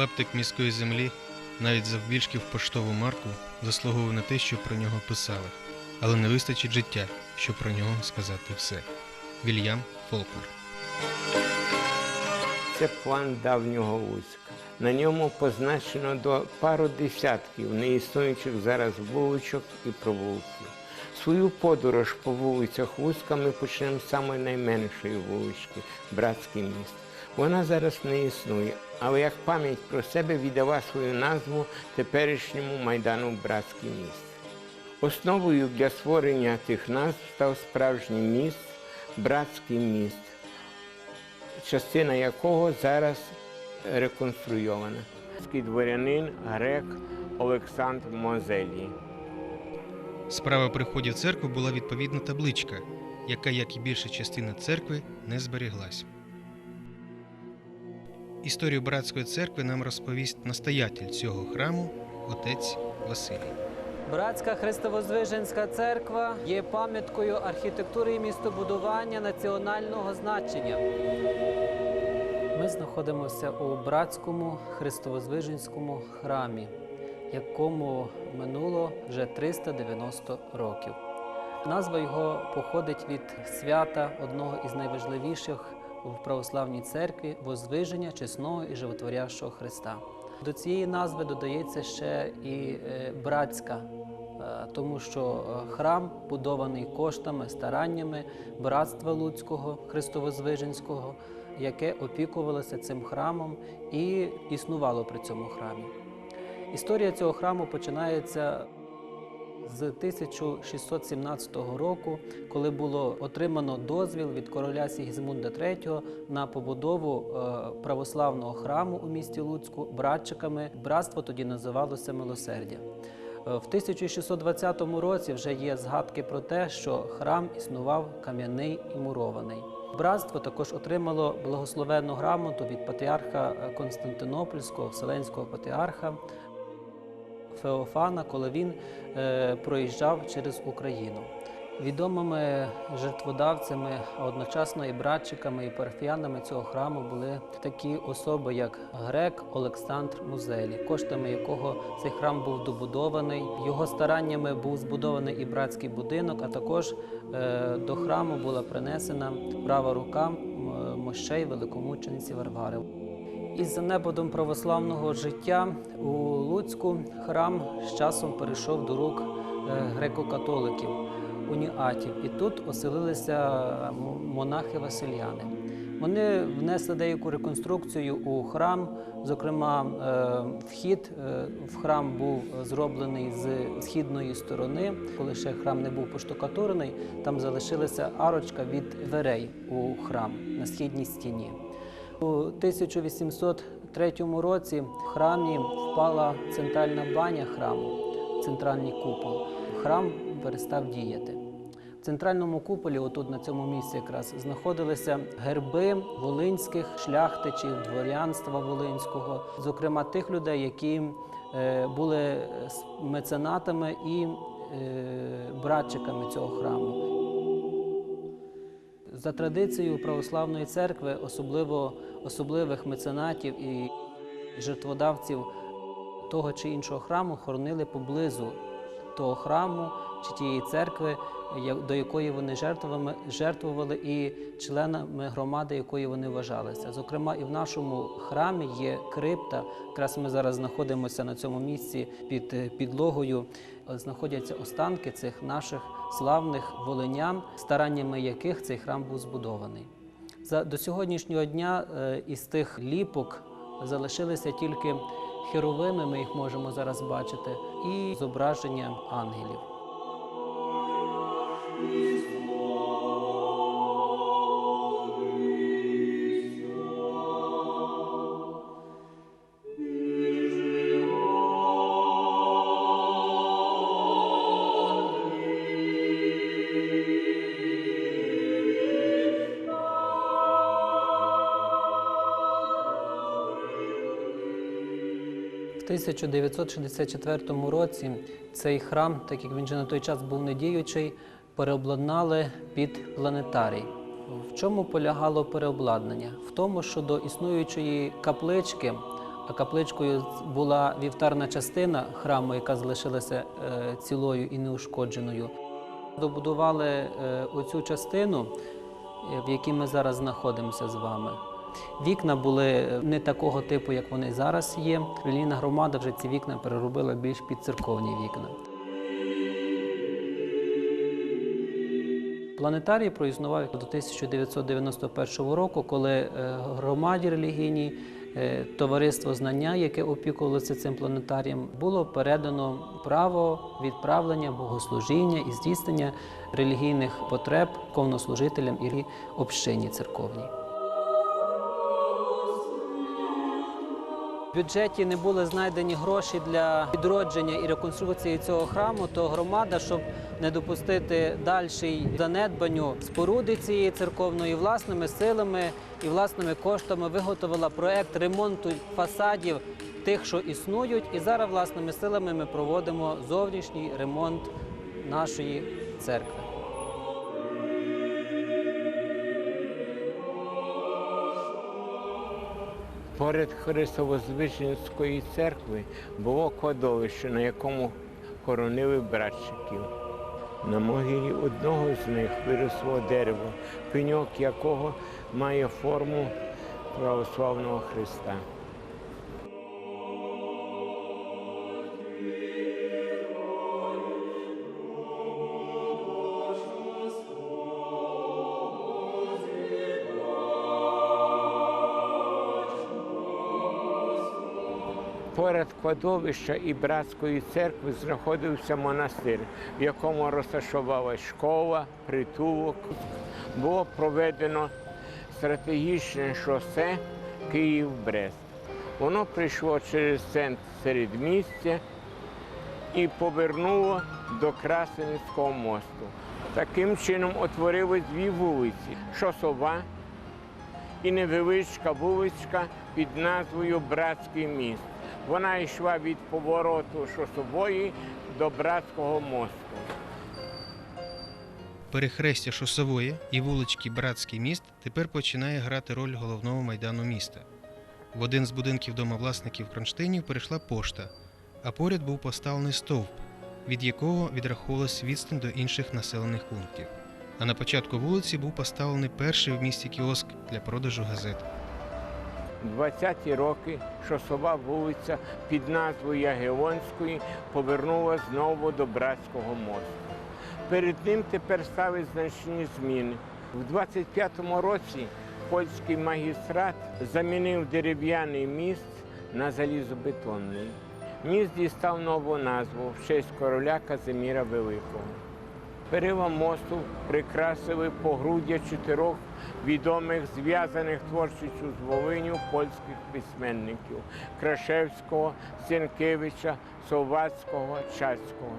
Клаптик міської землі, навіть завбільшки в поштову марку, заслуговує на те, що про нього писали, але не вистачить життя, щоб про нього сказати все. Вільям Фолкнер. Це план давнього Луцька. На ньому позначено до пару десятків неіснуючих зараз вуличок і провулків. Свою подорож по вулицях Луцька ми почнемо з самої найменшої вулички Братський міст. Вона зараз не існує, але як пам'ять про себе віддала свою назву теперішньому майдану Братський міст. Основою для створення тих назв став справжній міст, братський міст, частина якого зараз реконструйована.Ський дворянин грек Олександр Мозелій. Справа при вході в церкву була відповідна табличка, яка, як і більша частина церкви, не зберіглась. Історію братської церкви нам розповість настоятель цього храму, отець Василій. Братська Христовозвиженська церква є пам'яткою архітектури і містобудування національного значення. Ми знаходимося у братському Христовозвиженському храмі, якому минуло вже 390 років. Назва його походить від свята одного із найважливіших в православній церкві Возвиження чесного і животворящого Христа. До цієї назви додається ще і е, братська, е, тому що е, храм будований коштами, стараннями братства Луцького, Христовозвиженського, яке опікувалося цим храмом і існувало при цьому храмі. Історія цього храму починається з 1617 року, коли було отримано дозвіл від короля Сігізмунда III на побудову е, православного храму у місті Луцьку братчиками. Братство тоді називалося Милосердя. Е, В 1620 році вже є згадки про те, що храм існував кам'яний і мурований. Братство також отримало благословенну грамоту від патріарха е, Константинопольського, Вселенського патріарха Феофана, коли він е, проїжджав через Україну. Відомими жертводавцями, а одночасно і братчиками, і парафіянами цього храму були такі особи, як грек Олександр Музелі, коштами якого цей храм був добудований. Його стараннями був збудований і братський будинок, а також е, до храму була принесена права рука мощей великомучениці Варвари. Із занепадом православного життя у Луцьку храм з часом перейшов до рук е, греко-католиків, уніатів, і тут оселилися монахи-васильяни. Вони внесли деяку реконструкцію у храм. Зокрема, е, вхід е, в храм був зроблений з східної сторони. Коли ще храм не був поштукатурений, там залишилася арочка від дверей у храм на східній стіні. У 1803 році в храмі впала центральна баня храму, центральний купол. Храм перестав діяти. В центральному куполі, отут на цьому місці, якраз знаходилися герби волинських шляхтичів, дворянства волинського, зокрема тих людей, які е, були меценатами і е, братчиками цього храму. За традицією православної церкви, особливо особливих меценатів і жертводавців того чи іншого храму хоронили поблизу того храму чи тієї церкви, до якої вони жертвували, і членами громади, якої вони вважалися. Зокрема, і в нашому храмі є крипта. Якраз ми зараз знаходимося на цьому місці під е, підлогою. Е, Знаходяться останки цих наших славних волинян, стараннями яких цей храм був збудований. До сьогоднішнього дня е, із тих ліпок залишилися тільки херовими, ми їх можемо зараз бачити, і зображення ангелів. 1964 році цей храм, так як він же на той час був недіючий, переобладнали під планетарій. В чому полягало переобладнання? В тому, що до існуючої каплички А капличкою була вівтарна частина храму, яка залишилася е, цілою і неушкодженою. Добудували е, оцю частину, е, в якій ми зараз знаходимося з вами. Вікна були не такого типу, як вони зараз є. Релігійна громада вже ці вікна переробила більш під церковні вікна. Планетарій проіснував до 1991 року, коли е, громаді релігійній е, товариство знання, яке опікувалося цим планетарієм, було передано право відправлення богослужіння і здійснення релігійних потреб ковнослужителям і общині церковній. В бюджеті не були знайдені гроші для відродження і реконструкції цього храму, то громада, щоб не допустити дальшій занедбанню споруди цієї церковної власними силами і власними коштами виготовила проект ремонту фасадів тих, що існують. І зараз власними силами ми проводимо зовнішній ремонт нашої церкви. Поряд Христовозвиченської церкви було кладовище, на якому хоронили братчиків. На могилі одного з них виросло дерево, пеньок якого має форму православного Христа. Поряд кладовища і братської церкви знаходився монастир, в якому розташувалась школа, притулок. Було проведено стратегічне шосе Київ-Брест. Воно прийшло через центр середмістя і повернуло до Красенського мосту. Таким чином утворились дві вулиці Шосова і невеличка вуличка під назвою Братський міст. Вона йшла від повороту Шосової до Братського мосту. Перехрестя Шосової і вулички Братський міст тепер починає грати роль головного майдану міста. В один з будинків домовласників Кронштейнів перейшла пошта, а поряд був поставлений стовп, від якого відраховувалась відстань до інших населених пунктів. А на початку вулиці був поставлений перший в місті кіоск для продажу газет. У 20-ті роки Шосова вулиця під назвою Ягелонської повернула знову до Братського мосту. Перед ним тепер стали значні зміни. У 25-му році польський магістрат замінив дерев'яний міст на залізобетонний. Міст дістав нову назву в честь короля Казиміра Великого. Перила мосту прикрасили погруддя чотирьох відомих зв'язаних творчістю з Волиню польських письменників Крашевського, Сенкевича, Совацького, Чацького.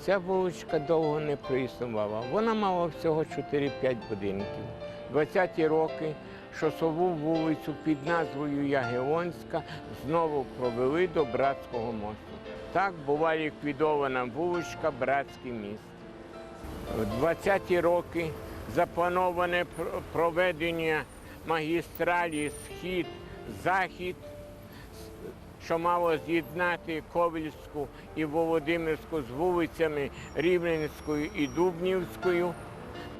Ця вуличка довго не проіснувала. Вона мала всього 4-5 будинків. 20-ті роки шосову вулицю під назвою Ягелонська знову провели до Братського мосту. Так була ліквідована вуличка Братський міст. В 20-ті роки заплановане проведення магістралі Схід-Захід що мало з'єднати Ковельську і Володимирську з вулицями Рівненською і Дубнівською,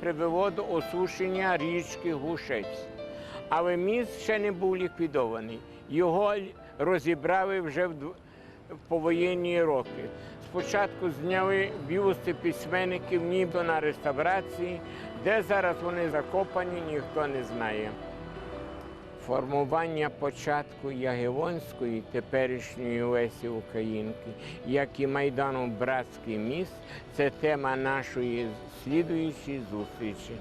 привело до осушення річки Гушець. Але міст ще не був ліквідований. Його розібрали вже в повоєнні роки. Спочатку зняли бюсти письменників ніби на реставрації, де зараз вони закопані, ніхто не знає. Формування початку Ягелонської теперішньої Лесі Українки, як і Майдану Братський міст, це тема нашої слідуючої зустрічі.